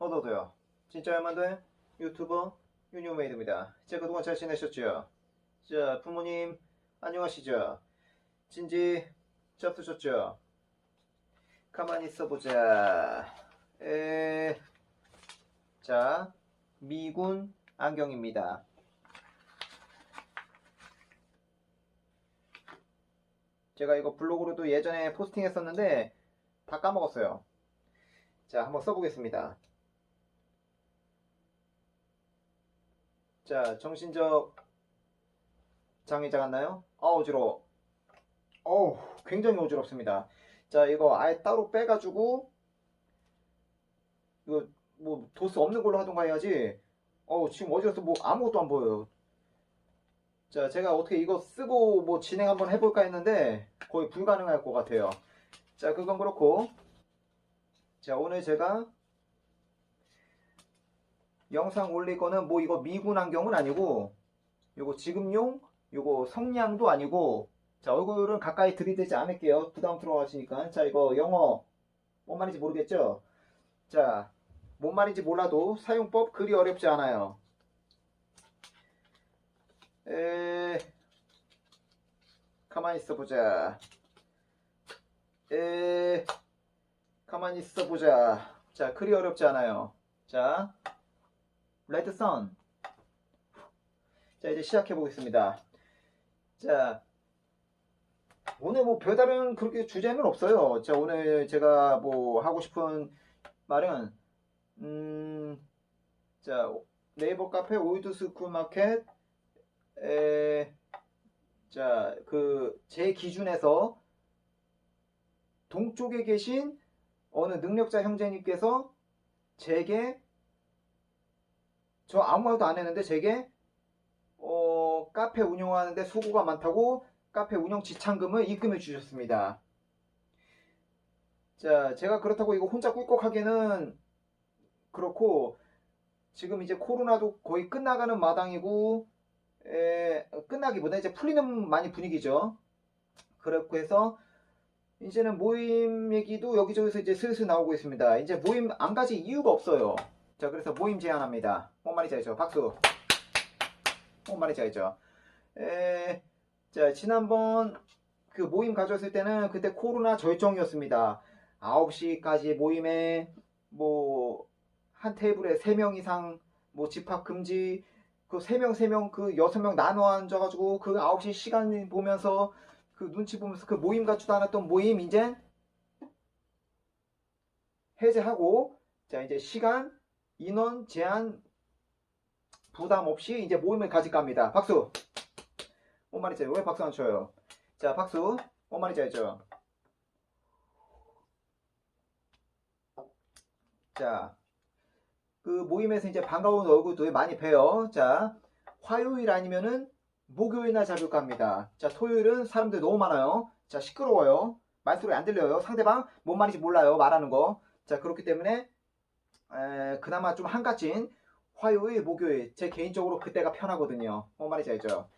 얻어도요. 진짜 얼만데 유튜버 유니오메이드입니다. 자, 그동안 잘 지내셨죠? 자, 부모님 안녕하시죠? 진지 잡수셨죠? 가만히 있어보자. 에... 자, 미군 안경입니다. 제가 이거 블로그로도 예전에 포스팅했었는데 다 까먹었어요. 자, 한번 써보겠습니다. 자, 정신적 장애자 같나요? 아, 어지러워. 어우, 굉장히 어지럽습니다. 자, 이거 아예 따로 빼가지고, 이거 뭐 도스 없는 걸로 하던가 해야지. 어우, 지금 어지러워서 뭐 아무것도 안 보여요. 자, 제가 어떻게 이거 쓰고 뭐 진행 한번 해볼까 했는데 거의 불가능할 것 같아요. 자, 그건 그렇고. 자, 오늘 제가 영상 올릴 거는 뭐 이거 미군 안경은 아니고 요거 지금용 요거 성냥도 아니고 자 얼굴은 가까이 들이대지 않을게요. 부담스러워 하시니까. 자 이거 영어 뭔 말인지 모르겠죠? 자 뭔 말인지 몰라도 사용법 그리 어렵지 않아요. 에 가만히 있어 보자. 에 가만히 있어 보자. 자 그리 어렵지 않아요. 자 레드선. 자, 이제 시작해 보겠습니다. 자, 오늘 뭐 별다른 그렇게 주제는 없어요. 자, 오늘 제가 뭐 하고 싶은 말은, 음, 자, 네이버 카페 오이드 스쿨 마켓, 에, 자, 그, 제 기준에서 동쪽에 계신 어느 능력자 형제님께서 제게 저 아무 말도 안 했는데 제게 어, 카페 운영하는데 수고가 많다고 카페 운영 지참금을 입금해 주셨습니다. 자, 제가 그렇다고 이거 혼자 꿀꺽하기는 그렇고 지금 이제 코로나도 거의 끝나가는 마당이고 에, 끝나기보다 이제 풀리는 많이 분위기죠. 그렇고 해서 이제는 모임 얘기도 여기저기서 이제 슬슬 나오고 있습니다. 이제 모임 안 가지 이유가 없어요. 자, 그래서 모임 제안합니다. 뭔 말인지 알죠? 박수. 뭔 말인지 알죠? 에, 자, 지난번 그 모임 가졌을 때는 그때 코로나 절정이었습니다. 9시까지 모임에 뭐 한 테이블에 3명 이상 뭐 집합 금지 그 3명 3명 그 6명 나눠 앉아가지고 그 9시 시간 보면서 그 눈치 보면서 그 모임 갖지도 않았던 모임 이제 해제하고 자 이제 시간 인원 제한 부담 없이 이제 모임을 가질 겁니다. 박수. 뭔 말인지 왜 박수 안 쳐요? 자, 박수. 알죠? 자, 그 모임에서 이제 반가운 얼굴도 많이 봬요. 자, 화요일 아니면은 목요일날 잡을까 합니다. 자, 토요일은 사람들 너무 많아요. 자, 시끄러워요. 말소리 안 들려요. 상대방 뭔 말인지 몰라요. 말하는 거. 자, 그렇기 때문에 에, 그나마 좀 한가진 화요일, 목요일 제 개인적으로 그때가 편하거든요. 뭔 말인지 알죠?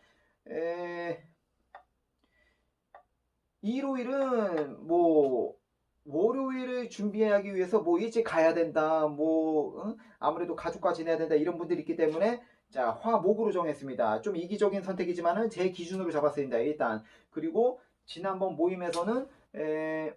에... 일요일은 뭐 월요일을 준비하기 위해서 뭐 일찍 가야 된다, 뭐 응? 아무래도 가족과 지내야 된다 이런 분들이 있기 때문에 자 화목으로 정했습니다. 좀 이기적인 선택이지만은 제 기준으로 잡았습니다. 일단 그리고 지난번 모임에서는 에...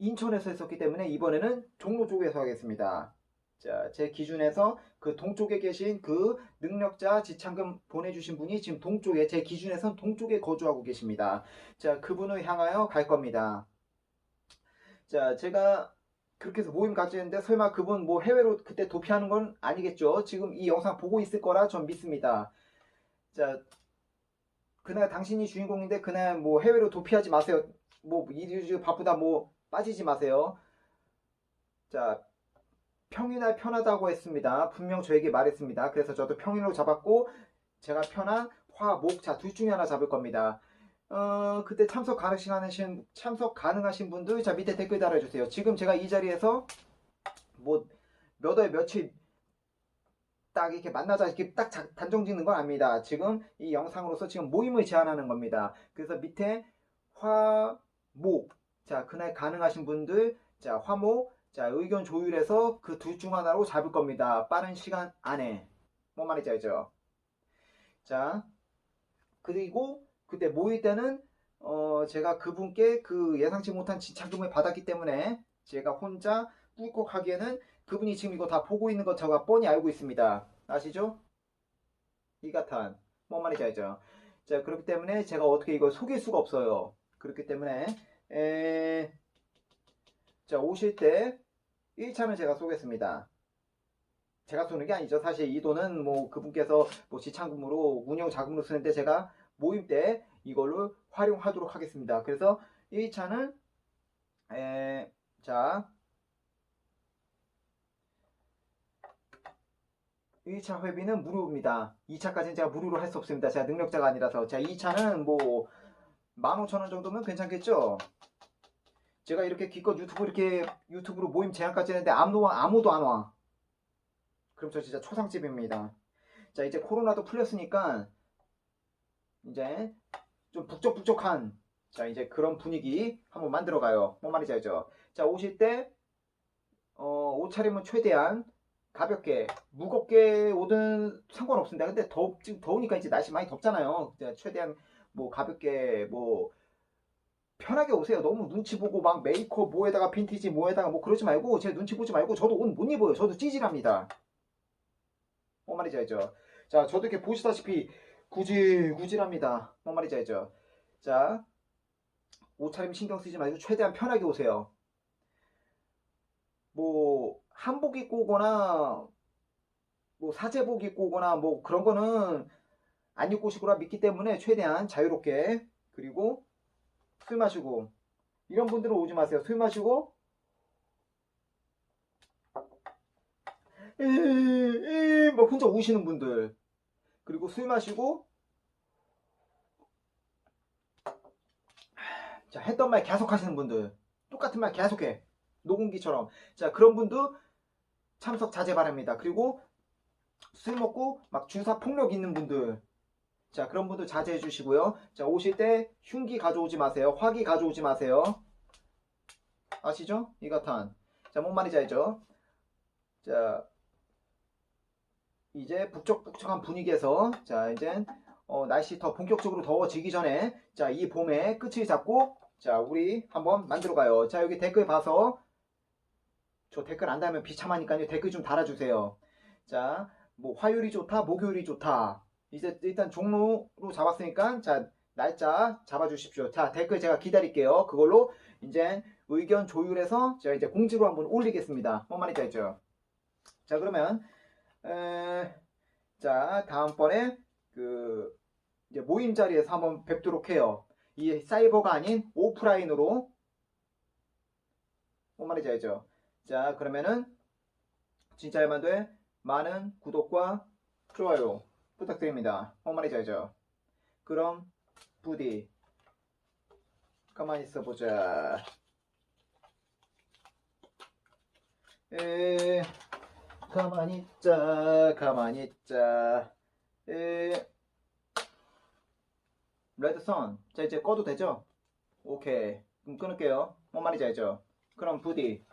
인천에서 했었기 때문에 이번에는 종로 쪽에서 하겠습니다. 자, 제 기준에서 그 동쪽에 계신 그 능력자 지참금 보내주신 분이 지금 동쪽에, 제 기준에선 동쪽에 거주하고 계십니다. 자, 그분을 향하여 갈 겁니다. 자, 제가 그렇게 해서 모임 가지는데 설마 그분 뭐 해외로 그때 도피하는 건 아니겠죠? 지금 이 영상 보고 있을 거라 전 믿습니다. 자, 그날 당신이 주인공인데 그날 뭐 해외로 도피하지 마세요. 뭐 일이 바쁘다 뭐 빠지지 마세요. 자, 평일날 편하다고 했습니다. 분명 저에게 말했습니다. 그래서 저도 평일로 잡았고 제가 편한 화, 목, 자, 둘 중에 하나 잡을 겁니다. 어, 그때 참석 가능하신, 참석 가능하신 분들, 자, 밑에 댓글 달아주세요. 지금 제가 이 자리에서, 뭐, 몇 월, 며칠, 딱 이렇게 만나자, 이렇게 딱 자- 단정 짓는 건 아닙니다. 지금 이 영상으로서 지금 모임을 제안하는 겁니다. 그래서 밑에 화, 목, 자, 그날 가능하신 분들, 자, 화목, 자, 의견 조율해서 그 둘 중 하나로 잡을 겁니다. 빠른 시간 안에. 뭔 말인지 알죠? 자, 그리고 그때 모일 때는 어, 제가 그분께 그 예상치 못한 지참금을 받았기 때문에 제가 혼자 꿀꺽하기에는 그분이 지금 이거 다 보고 있는 것 제가 뻔히 알고 있습니다. 아시죠? 이 같은 뭔 말인지 알죠? 자, 그렇기 때문에 제가 어떻게 이걸 속일 수가 없어요. 그렇기 때문에 에... 자, 오실 때 1차는 제가 쏘겠습니다. 제가 쏘는 게 아니죠. 사실 이 돈은 뭐 그분께서 뭐 지참금으로 운영 자금으로 쓰는데 제가 모임 때 이걸로 활용하도록 하겠습니다. 그래서 1차는 에, 자 1차 회비는 무료입니다. 2차까지는 제가 무료로 할 수 없습니다. 제가 능력자가 아니라서. 자, 2차는 뭐 15,000원 정도면 괜찮겠죠? 제가 이렇게 기껏 유튜브 이렇게 유튜브로 모임 제한까지 했는데 아무도, 아무도 안 와. 그럼 저 진짜 초상집입니다. 자, 이제 코로나도 풀렸으니까 이제 좀 북적북적한 자, 이제 그런 분위기 한번 만들어 가요. 뭔 말인지 알죠? 자, 오실 때 어, 옷차림은 최대한 가볍게, 무겁게 오든 상관없습니다. 근데 더, 지금 더우니까 이제 날씨 많이 덥잖아요. 최대한 뭐 가볍게 뭐 편하게 오세요. 너무 눈치 보고 막 메이크업 뭐에다가 빈티지 뭐에다가 뭐 그러지 말고 제 눈치 보지 말고 저도 옷 못 입어요. 저도 찌질합니다. 뭔 말인지 알죠? 자, 저도 이렇게 보시다시피 구질구질합니다. 뭔 말인지 알죠? 자, 옷차림 신경 쓰지 말고 최대한 편하게 오세요. 뭐 한복 입고 오거나 뭐 사제복 입고 오거나 뭐 그런 거는 안 입고 오시거나 믿기 때문에 최대한 자유롭게 그리고 술 마시고 이런 분들은 오지 마세요. 술 마시고 뭐 혼자 우시는 분들. 그리고 술 마시고 자 했던 말 계속 하시는 분들. 똑같은 말 계속해. 녹음기처럼. 자 그런 분도 참석 자제 바랍니다. 그리고 술 먹고 막 주사 폭력 있는 분들 자 그런 분들 자제해 주시고요. 자 오실 때 흉기 가져오지 마세요. 화기 가져오지 마세요. 아시죠? 이가탄. 자 뭔 말인지 알죠? 자 이제 북적북적한 분위기에서 자 이제 어, 날씨 더 본격적으로 더워지기 전에 자 이 봄에 끝을 잡고 자 우리 한번 만들어 가요. 자 여기 댓글 봐서 저 댓글 안 달면 비참하니까요. 댓글 좀 달아주세요. 자 뭐 화요일이 좋다 목요일이 좋다 이제 일단 종로로 잡았으니까 자 날짜 잡아주십시오. 자 댓글 제가 기다릴게요. 그걸로 이제 의견 조율해서 제가 이제 공지로 한번 올리겠습니다. 뭔 말인지 알죠? 자 그러면 에, 자 다음번에 그 이제 모임 자리에서 한번 뵙도록 해요. 이 사이버가 아닌 오프라인으로. 뭔 말인지 알죠? 자 그러면은 진짜 알만 돼 많은 구독과 좋아요 부탁드립니다. 뭔 말인지 알죠? 그럼 부디 가만히 있어 보자. 에 가만히 있자 가만히 있자 에 레드선 자 이제 꺼도 되죠? 오케이 그럼 끊을게요 뭔 말인지 알죠? 그럼 부디